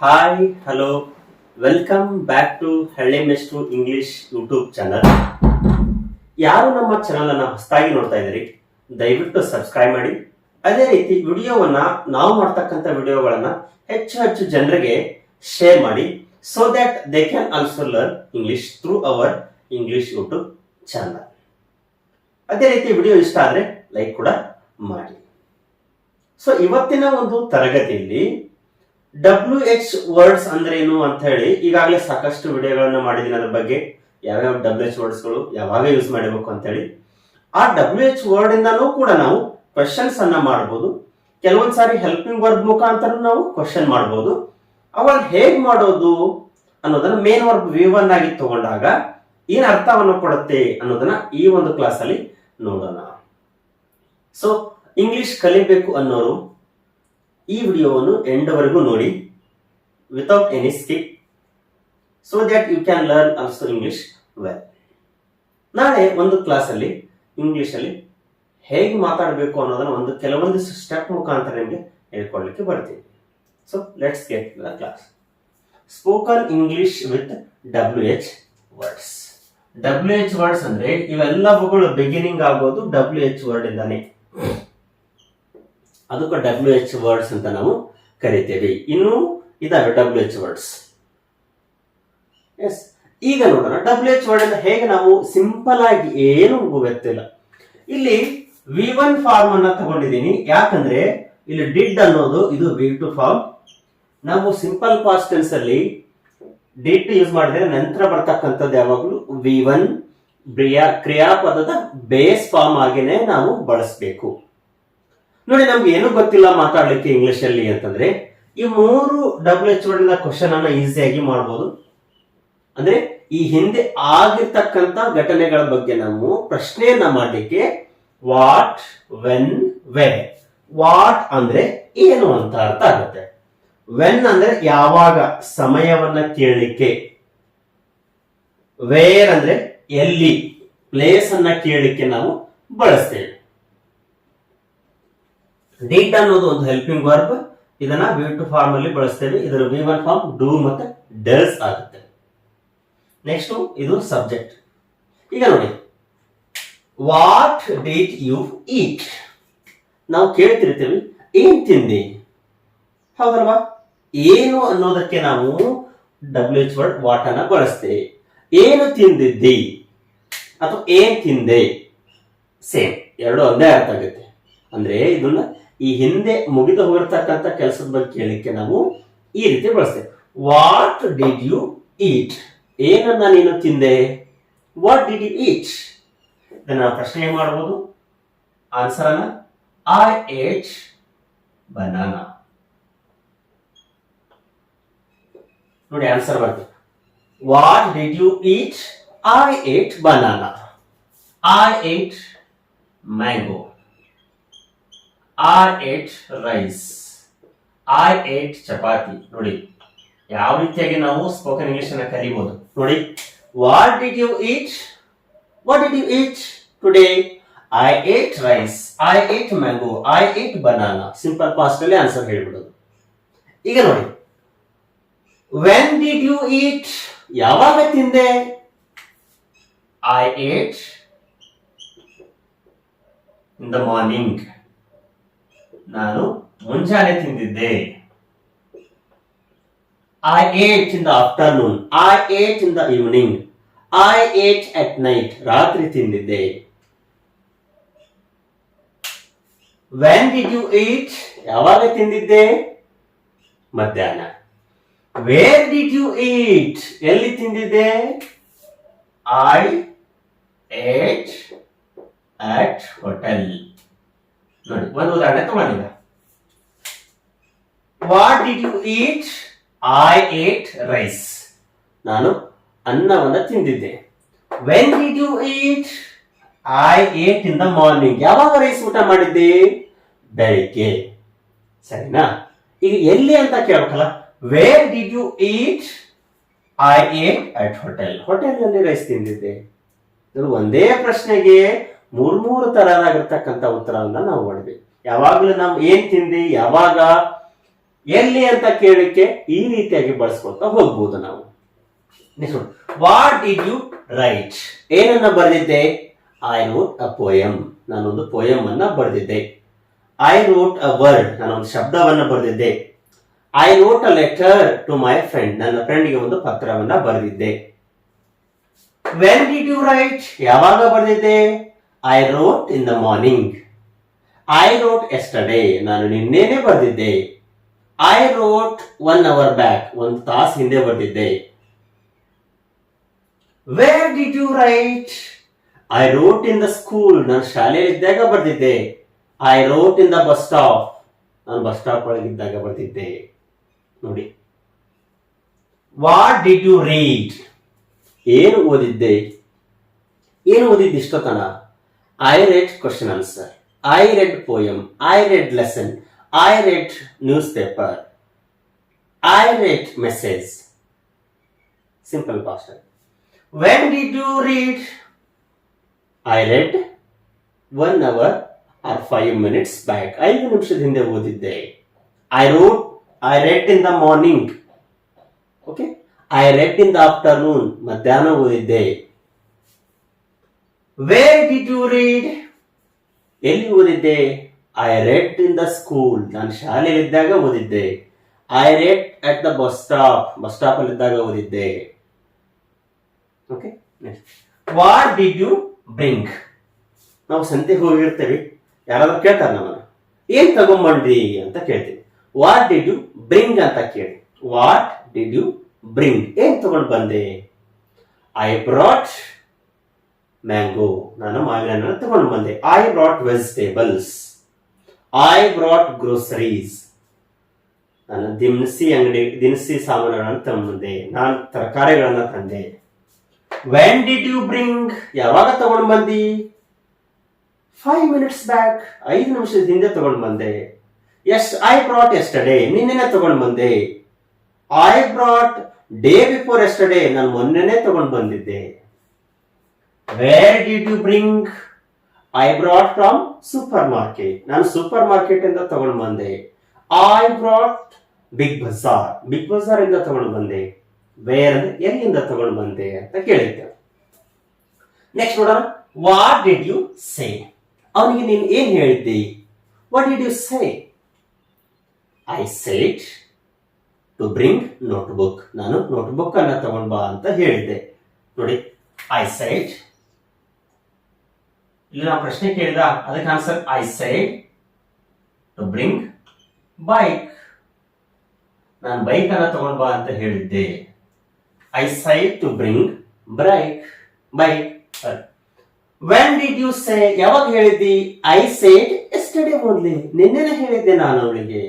Hi hello welcome back to Halli Mestru English YouTube channel ಯಾರು ನಮ್ಮ channel ಅನ್ನ ಹೊಸದಾಗಿ ನೋಡ್ತಾ ಇದ್ದೀರಿ, ದಯವಿಟ್ಟು ಸಬ್ಸ್ಕ್ರೈಬ್ ಮಾಡಿ. ಅದೇ ರೀತಿ ವಿಡಿಯೋವನ್ನ ನಾವು ಮಾಡ್ತಕ್ಕಂಥ ವಿಡಿಯೋಗಳನ್ನ ಹೆಚ್ಚು ಹೆಚ್ಚು ಜನರಿಗೆ ಶೇರ್ ಮಾಡಿ so that they can also learn English through our English YouTube channel ಅದೇ ರೀತಿ ವಿಡಿಯೋ ಇಷ್ಟ ಆದರೆ ಲೈಕ್ ಕೂಡ ಮಾಡಿ. ಸೊ ಇವತ್ತಿನ ಒಂದು ತರಗತಿಯಲ್ಲಿ ಡಬ್ಲ್ಯೂ ಎಚ್ ವರ್ಡ್ಸ್ ಅಂದ್ರೆ ಏನು ಅಂತ ಹೇಳಿ ಈಗಾಗಲೇ ಸಾಕಷ್ಟು ವಿಡಿಯೋಗಳನ್ನ ಮಾಡಿದ್ದೀನಿ ಅದ್ರ ಬಗ್ಗೆ. ಯಾವ್ಯಾವ ಡಬ್ಲ್ಯೂ ಎಚ್ ವರ್ಡ್ಸ್ಗಳು ಯಾವಾಗ ಯೂಸ್ ಮಾಡಬೇಕು ಅಂತ ಹೇಳಿ ಆ ಡಬ್ಲ್ಯೂ ಎಚ್ ವರ್ಡ್ ಇಂದಾನೂ ಕೂಡ ನಾವು ಕ್ವಶನ್ಸ್ ಅನ್ನ ಮಾಡಬಹುದು ಕೆಲವೊಂದ್ ಸಾರಿ ಹೆಲ್ಪಿಂಗ್ ವರ್ಬ್ ಮುಖಾಂತರ ನಾವು ಕ್ವಶನ್ ಮಾಡಬಹುದು ಅವಾಗ ಹೇಗ್ ಮಾಡೋದು ಅನ್ನೋದನ್ನ ಮೇನ್ ವರ್ಬ್ ವಿ ಒನ್ ಆಗಿ ತಗೊಂಡಾಗ ಏನ್ ಅರ್ಥವನ್ನು ಕೊಡುತ್ತೆ ಅನ್ನೋದನ್ನ ಈ ಒಂದು ಕ್ಲಾಸ್ ಅಲ್ಲಿ ನೋಡೋಣ. ಸೊ ಇಂಗ್ಲಿಷ್ ಕಲಿಬೇಕು ಅನ್ನೋರು ಈ ವಿಡಿಯೋವನ್ನು ಎಂಡ್ವರೆಗೂ ನೋಡಿ. Without any skip so that you can learn also English well ನಾಳೆ ಒಂದು ಕ್ಲಾಸಲ್ಲಿ ಇಂಗ್ಲಿಷಲ್ಲಿ ಹೇಗೆ ಮಾತಾಡಬೇಕು ಅನ್ನೋದನ್ನ ಒಂದು ಕೆಲವೊಂದು ಸ್ಟೆಪ್ ಮುಖಾಂತರ ನಿಮಗೆ ಹೇಳ್ಕೊಡ್ಲಿಕ್ಕೆ ಬರ್ತೀನಿ so let's get the class spoken English with W H words W H words ಅಂದ್ರೆ ಇವೆಲ್ಲವುಗಳು ಬಿಗಿನಿಂಗ್ ಆಗೋದು ಡಬ್ಲ್ಯೂ ಎಚ್ ವರ್ಡ್ ಇಂದಾನೆ. ಅದಕ್ಕೆ ಡಬ್ಲ್ಯೂ ಎಚ್ ವರ್ಡ್ಸ್ ಅಂತ ನಾವು ಕರಿತೇವೆ. ಇನ್ನು ಇದಾವೆ ಡಬ್ಲ್ಯೂ ಎಚ್ ವರ್ಡ್ಸ್ ಎಸ್ ಈಗ ನೋಡೋಣ ಡಬ್ಲ್ಯೂ ಎಚ್ ವರ್ಡ್ ಅಂತ ಹೇಗೆ ನಾವು ಸಿಂಪಲ್ ಆಗಿ ಏನು ಗೊತ್ತಿಲ್ಲ ಇಲ್ಲಿ. ವಿ ಒನ್ ಫಾರ್ಮ್ ಅನ್ನ ತಗೊಂಡಿದ್ದೀನಿ. ಯಾಕಂದ್ರೆ ಇಲ್ಲಿ ಡಿಡ್ ಅನ್ನೋದು ಇದು ವಿ ಟು ಫಾರ್ಮ್ ನಾವು ಸಿಂಪಲ್ ಪಾಸ್ಟ್ ಟೆನ್ಸ್ ಅಲ್ಲಿ ಡಿಡ್ ಯೂಸ್ ಮಾಡಿದ್ರೆ ನಂತರ ಬರ್ತಕ್ಕಂಥದ್ದು ಯಾವಾಗಲೂ ವಿ ಒನ್ ಕ್ರಿಯಾ ಕ್ರಿಯಾಪದದ ಬೇಸ್ ಫಾರ್ಮ್ ಆಗಿನೇ ನಾವು ಬಳಸಬೇಕು. ನೋಡಿ, ನಮ್ಗೆ ಏನು ಗೊತ್ತಿಲ್ಲ ಮಾತಾಡ್ಲಿಕ್ಕೆ ಇಂಗ್ಲಿಷ್ ಅಲ್ಲಿ ಅಂತಂದ್ರೆ, ಈ ಮೂರು ಡಬ್ಲ್ಯೂ ಎಚ್ ವರ್ಡ್ ಕ್ವಶನ್ ಅನ್ನ ಈಸಿಯಾಗಿ ಮಾಡ್ಬೋದು. ಅಂದ್ರೆ, ಈ ಹಿಂದೆ ಆಗಿರ್ತಕ್ಕಂತ ಘಟನೆಗಳ ಬಗ್ಗೆ ನಾವು ಪ್ರಶ್ನೆಯನ್ನ ಮಾಡ್ಲಿಕ್ಕೆ ವಾಟ್ ವೆನ್ ವೆನ್ ವಾಟ್ ಅಂದ್ರೆ ಏನು ಅಂತ ಅರ್ಥ ಆಗುತ್ತೆ. ವೆನ್ ಅಂದ್ರೆ ಯಾವಾಗ ಸಮಯವನ್ನ ಕೇಳಲಿಕ್ಕೆ. ವೇರ್ ಅಂದ್ರೆ ಎಲ್ಲಿ ಪ್ಲೇಸ್ ಅನ್ನ ಕೇಳಲಿಕ್ಕೆ ನಾವು ಬಳಸ್ತೇವೆ. ಡಿಡ್ ಅನ್ನೋದು ಒಂದು ಹೆಲ್ಪಿಂಗ್ ವರ್ಬ್ ಇದನ್ನ ವಿ ಟು ಫಾರ್ಮ್ ಅಲ್ಲಿ ಬಳಸ್ತೇವೆ. ಇದರ ವಿ ಒನ್ ಫಾರ್ಮ್ ಡೂ ಮತ್ತೆ ಡಸ್ ಆಗುತ್ತೆ. ನೆಕ್ಸ್ಟ್ ಇದು ಸಬ್ಜೆಕ್ಟ್ ಈಗ ನೋಡಿ. ವಾಟ್ ಡಿಡ್ ಯು ಈಟ್ ನಾವು ಕೇಳ್ತಿರ್ತೀವಿ, ಏನ್ ತಿಂದಿ? ಹೌದಲ್ವಾ? ಏನು ಅನ್ನೋದಕ್ಕೆ ನಾವು ಡಬ್ಲ್ಯೂ ಎಚ್ ವರ್ಡ್ ವಾಟ್ ಅನ್ನ ಬಳಸ್ತೇವೆ ಏನು ತಿಂದಿದ್ದಿ? ಅಥವಾ ಏನ್ ತಿಂದೆ? ಸೇಮ್ ಎರಡು ಒಂದೇ ಅರ್ಥ ಆಗುತ್ತೆ. ಅಂದ್ರೆ ಇದನ್ನ ಈ ಹಿಂದೆ ಮುಗಿದು ಹೋಗಿರ್ತಕ್ಕಂಥ ಕೆಲಸದ ಬಗ್ಗೆ ಕೇಳಲಿಕ್ಕೆ ನಾವು ಈ ರೀತಿ ಬಳಸ್ತೇವೆ. ವಾಟ್ ಡಿಡ್ ಯು ಈಟ್ ಏನನ್ನ ನೀನು ತಿಂದೆ? ವಾಟ್ ಡಿಡ್ ಯು ಈಟ್ ಇದನ್ನ ಪ್ರಶ್ನೆ ಮಾಡಬಹುದು ಆನ್ಸರ್ ಅನ್ನ ಐ ಏಟ್ ಬನಾನಾ ನೋಡಿ ಆನ್ಸರ್ ಬರ್ತದೆ. What did you eat I ate banana I ate mango I ate rice. I ate chapati. ನೋಡಿ, ಯಾವ ರೀತಿಯಾಗಿ ನಾವು ಸ್ಪೋಕನ್ ಇಂಗ್ಲಿಷ್ ಅನ್ನ ಕಲಿಬಹುದು ನೋಡಿ what did you eat what did you eat today I ate rice I ate mango I ate banana simple past ಅಲ್ಲಿ answer ಹೇಳ್ಬಿಡೋದು. ಈಗ ನೋಡಿ ವೆನ್ ಡಿಡ್ ಯು ಈಟ್ ಯಾವಾಗ ತಿಂದೆ? I ate in the morning ನಾನು ಮುಂಜಾನೆ ತಿಂದಿದ್ದೆ. I ate in the afternoon I ate in the evening I ate at night ರಾತ್ರಿ ತಿಂದಿದ್ದೆ. ವೆನ್ ಡಿಡ್ ಯು ಈಟ್ ಯಾವಾಗ ತಿಂದಿದ್ದೆ? ಮಧ್ಯಾಹ್ನ. ವೇರ್ ಡಿಡ್ ಯು ಈಟ್ ಎಲ್ಲಿ ತಿಂದಿದ್ದೆ? ಐ ಏಟ್ ಅಟ್ ಹೋಟೆಲ್ ನೋಡಿ, ಒಂದು ಉದಾಹರಣೆ ತಗೊಂಡಿದ್ದ. What did you eat I ate rice ನಾನು ಅನ್ನವನ್ನು ತಿಂದಿದ್ದೆ. When did you eat I ate in the morning ಯಾವಾಗ ರೈಸ್ ಊಟ ಮಾಡಿದ್ದೆ? ಬೆಳಿಗ್ಗೆ. ಸರಿನಾ? ಈಗ ಎಲ್ಲಿ ಅಂತ ಕೇಳಬೇಕಲ್ಲ? Where did you eat I ate at hotel ಹೋಟೆಲ್ನಲ್ಲಿ ರೈಸ್ ತಿಂದಿದ್ದೆ ಒಂದೇ ಪ್ರಶ್ನೆಗೆ ಮೂರ್ ಮೂರು ತರದಾಗಿರ್ತಕ್ಕಂಥ ಉತ್ತರವನ್ನ ನಾವು ಮಾಡ್ಬೇಕು. ಯಾವಾಗ್ಲೂ ನಾವು ಏನ್ ತಿಂದಿ, ಯಾವಾಗ, ಎಲ್ಲಿ ಅಂತ ಕೇಳಲಿಕ್ಕೆ ಈ ರೀತಿಯಾಗಿ ಬಳಸ್ಕೊಳ್ತಾ ಹೋಗ್ಬೋದು ನಾವು. ವಾಟ್ ಇಡ್ ಯು ರೈಟ್ ಏನನ್ನ ಬರೆದಿದ್ದೆ? ಐ ರೋಟ್ ಅ ಪೋಯಮ್ ನಾನೊಂದು ಪೋಯಮ್ ಅನ್ನ ಬರೆದಿದ್ದೆ. ಐ ರೋಟ್ ಅ ವರ್ಡ್ ನಾನೊಂದು ಶಬ್ದವನ್ನ ಬರೆದಿದ್ದೆ. I wrote a letter to my friend ನನ್ನ ಫ್ರೆಂಡ್ಗೆ ಒಂದು ಪತ್ರವನ್ನ ಬರೆದಿದ್ದೆ. ವೆನ್ ಡಿಡ್ ಯು ರೈಟ್ ಯಾವಾಗ ಬರೆದಿದ್ದೆ? I wrote in the morning I wrote yesterday ನಾನು ನಿನ್ನೆನೆ ಬರೆದಿದ್ದೆ. I wrote one hour back ಒಂದು ತಾಸು ಹಿಂದೆ ಬರೆದಿದ್ದೆ. Where did you write I wrote in the school ನಾನು ಶಾಲೆಯಲ್ಲಿದ್ದಾಗ ಬರೆದಿದ್ದೆ. I wrote in the bus stop ನಾನು bus stop ಒಳಗಿದ್ದಾಗ ಬರೆದಿದ್ದೆ. ನೋಡಿ. ವಾಟ್ ಡಿಡ್ ಯು ರೀಡ್ ಏನು ಓದಿದ್ದೆ? ಏನು ಓದಿದ್ದೆ ಇಷ್ಟೊತ್ತನ? I read question answer I read poem I read lesson I read newspaper I read message simple past when did you read I read one hour or five minutes back ಐದು ನಿಮಿಷದ ಹಿಂದೆ ಓದಿದ್ದೆ. I wrote I read in the morning okay I read in the afternoon ಮಧ್ಯಾಹ್ನ ಓದಿದ್ದೆ. Where did you read ಎಲ್ಲಿ ಓದಿದ್ದೆ? I read in the school ನಾನು ಶಾಲೆಯಲ್ಲಿದ್ದಾಗ ಓದಿದ್ದೆ. I read at the bus stop bus stop ಅಲ್ಲಿ ಇದ್ದಾಗ ಓದಿದ್ದೆ okay what did you bring ನಾವು ಸಂತೆಗೆ ಹೋಗಿರ್ತೇವೆ. ಯಾರಾದ್ರೂ ಕೇಳ್ತಾರೆ ನಮ್ಮನ್ನ. ಏನ್ ತಗೊಂಬಂದ್ರಿ ಅಂತ ಕೇಳ್ತೀವಿ. ವಾಟ್ ಡಿಡ್ ಯು ಬ್ರಿಂಗ್ ಅಂತ ಕೇಳಿ. ವಾಟ್ ಡಿಡ್ ಯು ಬ್ರಿಂಗ್ ಏನ್ ತಗೊಂಡ್ ಬಂದೆ? ಐ ಬ್ರಾಟ್ ಮ್ಯಾಂಗೋ ನಾನು ಮಾವಿನ ಹಣ್ಣನ್ನು ತಗೊಂಡು ಬಂದೆ. I brought vegetables I brought groceries ನಾನು ದಿನಸಿ ಅಂಗಡಿ, ದಿನಸಿ ಸಾಮಾನುಗಳನ್ನು ತಂದೆ ನಾನು ತರಕಾರಿಗಳನ್ನ ತಂದೆ. ವೆನ್ ಡಿಡ್ ಯು ಬ್ರಿಂಗ್ ಯಾವಾಗ ತಗೊಂಡು ಬಂದಿ? ಫೈವ್ ಮಿನಿಟ್ಸ್ ಬ್ಯಾಕ್ ಐದು ನಿಮಿಷದ ಹಿಂದೆ ತಗೊಂಡು ಬಂದೆ. ಎಸ್ ಐ ಬ್ರಾಟ್ ಎಸ್ಟರ್ಡೇ ನಿನ್ನೆ ತಗೊಂಡು ಬಂದೆ. I brought day before yesterday ನಾನು ಮೊನ್ನೆನೆ ತಗೊಂಡು ಬಂದಿದ್ದೆ. Where did you bring I brought from supermarket ನಾನು ಸೂಪರ್ ಮಾರ್ಕೆಟ್ ಇಂದ ತಗೊಂಡು ಬಂದೆ. I brought Big Bazaar Big Bazaar ಇಂದ ತಗೊಂಡು ಬಂದೆ. ವೇರ್ ಅಂದ್ರೆ ಎಲ್ಲಿಂದ ತಗೊಂಡು ಬಂದೆ ಅಂತ ಕೇಳಿದ್ದೆ. ನೆಕ್ಸ್ಟ್ ನೋಡೋಣ. ವಾಟ್ ಡಿಡ್ ಯು ಸೇ ಅವನಿಗೆ ನೀನು ಏನ್ ಹೇಳಿದ್ದಿ? What did you say I said to bring notebook ನಾನು ನೋಟ್ಬುಕ್ ಅನ್ನ ತಗೊಂಡ್ ಬಾ ಅಂತ ಹೇಳಿದ್ದೆ. ನೋಡಿ ಐ ಸೈಟ್ ಇಲ್ಲಿ ನಾವು ಪ್ರಶ್ನೆ ಕೇಳಿದ, ಅದಕ್ಕೆ answer I said to bring bike ನಾನು ಬೈಕ್ ಅನ್ನ ತಗೊಂಡ್ ಬಾ ಅಂತ ಹೇಳಿದ್ದೆ. I said to bring bike bike when did you say ಯಾವಾಗ ಹೇಳಿದ್ದಿ? ಐ ಸೈಡ್ ಎಸ್ಟರ್ಡೇ ಓನ್ಲಿ ನಿನ್ನೆನೆ ಹೇಳಿದ್ದೆ ನಾನು ಅವಳಿಗೆ.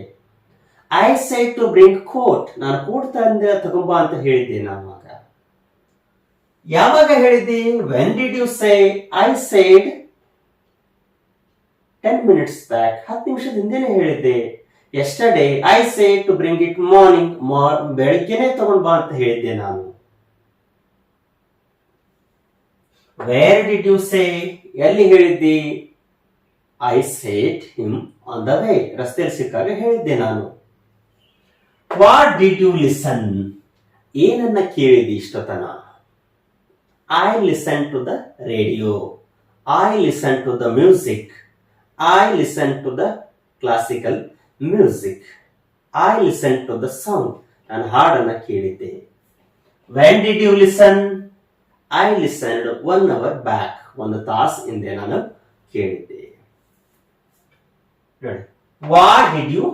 I said to bring coat ನಾನು ಕೋಟ್ ತಂದೆ ತಗೊಂಬಾ ಅಂತ ಹೇಳಿದ್ದೆ ನಾನು ಯಾವಾಗ ಹೇಳಿದ್ದಿ? When did you say I said ten minutes back ಹತ್ತು ನಿಮಿಷದ ಹಿಂದೆನೆ ಹೇಳಿದ್ದೆ. Yesterday I say to bring it morning ಮಾರ್ ಬೆಳಿಗ್ಗೆನೆ ತಗೊಂಡ್ ಬಾ ಅಂತ ಹೇಳಿದ್ದೆ ನಾನು. ವೇರ್ ಡಿಡ್ ಯು ಸೇ ಎಲ್ಲಿ ಹೇಳಿದ್ದಿ? I said him on the way ರಸ್ತೆಯಲ್ಲಿ ಸಿಕ್ಕಾಗ ಹೇಳಿದ್ದೆ ನಾನು. ವಾಟ್ ಡಿಡ್ ಯು ಲಿಸನ್ ಏನನ್ನ ಕೇಳಿದಿ ಇಷ್ಟತನ I listen to the radio I listen to the music I listen to the classical music. I listen to the song. ನಾನು ಹಾಡನ್ನ ಕೇಳಿದ್ದೆ. When did you listen I listened one hour back ಒಂದು ತಾಸು ಹಿಂದೆ ನಾನು ಕೇಳಿದ್ದೆ. ವಾಟ್ ಡಿಡ್ ಯು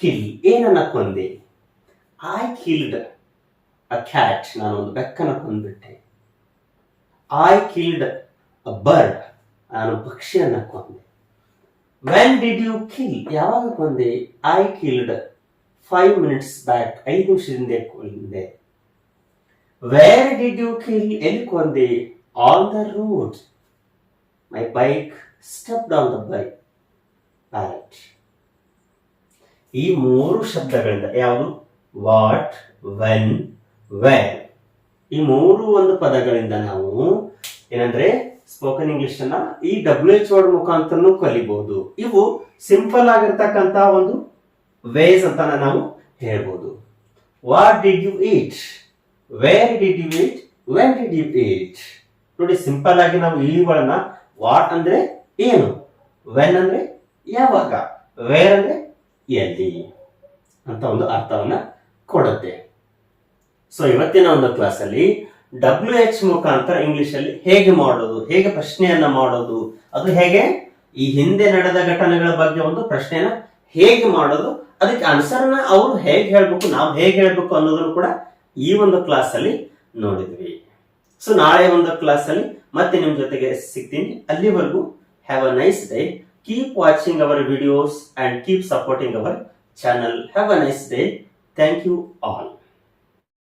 ಕಿಲ್ ಏನನ್ನ ಕೊಂದೆ? ಐ ಕಿಲ್ಡ್ ಅ ಕ್ಯಾಟ್ ನಾನು ಒಂದು ಬೆಕ್ಕನ ಕೊಂದ್ಬಿಟ್ಟೆ. ಐ ಕಿಲ್ಡ್ ಅ ಬರ್ಡ್ ನಾನು ಪಕ್ಷಿಯನ್ನ ಕೊಂದೆ. ವೆನ್ ಡಿಡ್ ಯು ಕಿಲ್ ಯಾವಾಗ ಕೊಂದೆ I killed five minutes back ಐದು ನಿಮಿಷದಿಂದ ಕೊಂದೆ ವೇರ್ ಡಿಡ್ ಯು ಕಿಲ್ ಎಲ್ಲಿ ಕೊಂದೆ on the road my bike step on the bike parrot ಈ ಮೂರು ಶಬ್ದಗಳಿಂದ, ಯಾವುದು? ವಾಟ್ ವೆನ್ ವೆನ್ ಈ ಮೂರು ಒಂದು ಪದಗಳಿಂದ ನಾವು ಏನಂದ್ರೆ ಸ್ಪೋಕನ್ ಇಂಗ್ಲಿಷ್ ಅನ್ನ ಈ ಡಬ್ಲ್ಯೂ ಎಚ್ ವರ್ಡ್ ಮುಖಾಂತರ ಕಲಿಬಹುದು. ಇವು ಸಿಂಪಲ್ ಆಗಿರ್ತಕ್ಕಂತ ಒಂದು ವೇಸ್ ಅಂತ ನಾವು ಹೇಳ್ಬೋದು. What did you eat where did you eat when did you eat ನೋಡಿ ಸಿಂಪಲ್ ಆಗಿ ನಾವು ಇವುಗಳನ್ನ ವಾಟ್ ಅಂದ್ರೆ ಏನು? ವೆನ್ ಅಂದ್ರೆ ಯಾವಾಗ? ವೇರ್ ಅಂದ್ರೆ ಎಲ್ಲಿ? ಅಂತ ಒಂದು ಅರ್ಥವನ್ನ ಕೊಡುತ್ತೆ. ಸೊ ಇವತ್ತಿನ ಒಂದು ಕ್ಲಾಸಲ್ಲಿ ಡಬ್ಲ್ಯೂ ಎಚ್ ಮುಖಾಂತರ ಇಂಗ್ಲಿಷ್ ಅಲ್ಲಿ ಹೇಗೆ ಮಾಡೋದು, ಹೇಗೆ ಪ್ರಶ್ನೆಯನ್ನ ಮಾಡೋದು, ಅದು ಹೇಗೆ? ಈ ಹಿಂದೆ ನಡೆದ ಘಟನೆಗಳ ಬಗ್ಗೆ ಒಂದು ಪ್ರಶ್ನೆಯನ್ನ ಹೇಗೆ ಮಾಡೋದು? ಅದಕ್ಕೆ ಆನ್ಸರ್ನ ಅವರು ಹೇಗೆ ಹೇಳ್ಬೇಕು, ನಾವು ಹೇಗೆ ಹೇಳ್ಬೇಕು ಅನ್ನೋದನ್ನು ಕೂಡ ಈ ಒಂದು ಕ್ಲಾಸ್ ಅಲ್ಲಿ ನೋಡಿದ್ವಿ. ಸೊ ನಾಳೆ ಒಂದು ಕ್ಲಾಸ್ ಅಲ್ಲಿ ಮತ್ತೆ ನಿಮ್ ಜೊತೆಗೆ ಸಿಗ್ತೀನಿ. ಅಲ್ಲಿವರೆಗೂ have a nice day keep watching our videos and keep supporting our channel have a nice day thank you all